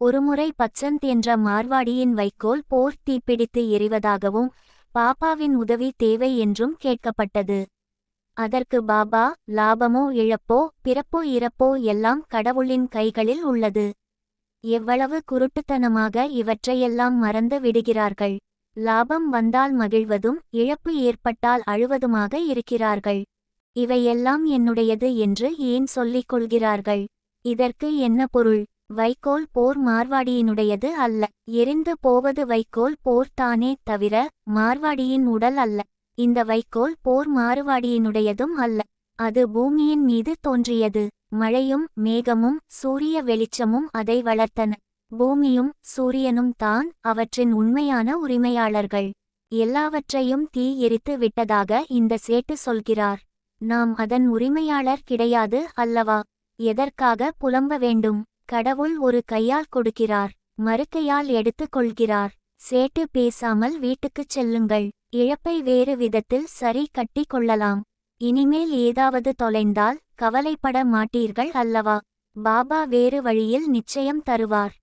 ஒருமுறை பச்சந்த் என்ற மார்வாடியின் வைக்கோல் போர் தீப்பிடித்து எரிவதாகவும் பாபாவின் உதவி தேவை என்றும் கேட்கப்பட்டது. அதற்கு பாபா லாபமோ இழப்போ பிறப்போ இறப்போ எல்லாம் கடவுளின் கைகளில் உள்ளது. எவ்வளவு குருட்டுத்தனமாக இவற்றையெல்லாம் மறந்து விடுகிறார்கள். லாபம் வந்தால் மகிழ்வதும் இழப்பு ஏற்பட்டால் அழுவதுமாக இருக்கிறார்கள். இவையெல்லாம் என்னுடையது என்று ஏன் சொல்லிக் கொள்கிறார்கள்? இதற்கு என்ன பொருள்? வைக்கோல் போர் மார்வாடியினுடையது அல்ல. எரிந்து போவது வைக்கோல் போர் தானே தவிர மார்வாடியின் உடல் அல்ல. இந்த வைக்கோல் போர் மாறுவாடியினுடையதும் அல்ல. அது பூமியின் மீது தோன்றியது. மழையும் மேகமும் சூரிய வெளிச்சமும் அதை வளர்த்தன. பூமியும் சூரியனும் தான் அவற்றின் உண்மையான உரிமையாளர்கள். எல்லாவற்றையும் தீ எரித்து விட்டதாக இந்த சேட்டு சொல்கிறார். நாம் அதன் உரிமையாளர் கிடையாது அல்லவா? எதற்காக புலம்ப வேண்டும்? கடவுள் ஒரு கையால் கொடுக்கிறார் மறுக்கையால் எடுத்துக் கொள்கிறார். சேட்டு பேசாமல் வீட்டுக்குச் செல்லுங்கள். இழப்பை வேறு விதத்தில் சரி கட்டி கொள்ளலாம். இனிமேல் ஏதாவது தொலைந்தால் கவலைப்பட மாட்டீர்கள் அல்லவா? பாபா வேறு வழியில் நிச்சயம் தருவார்.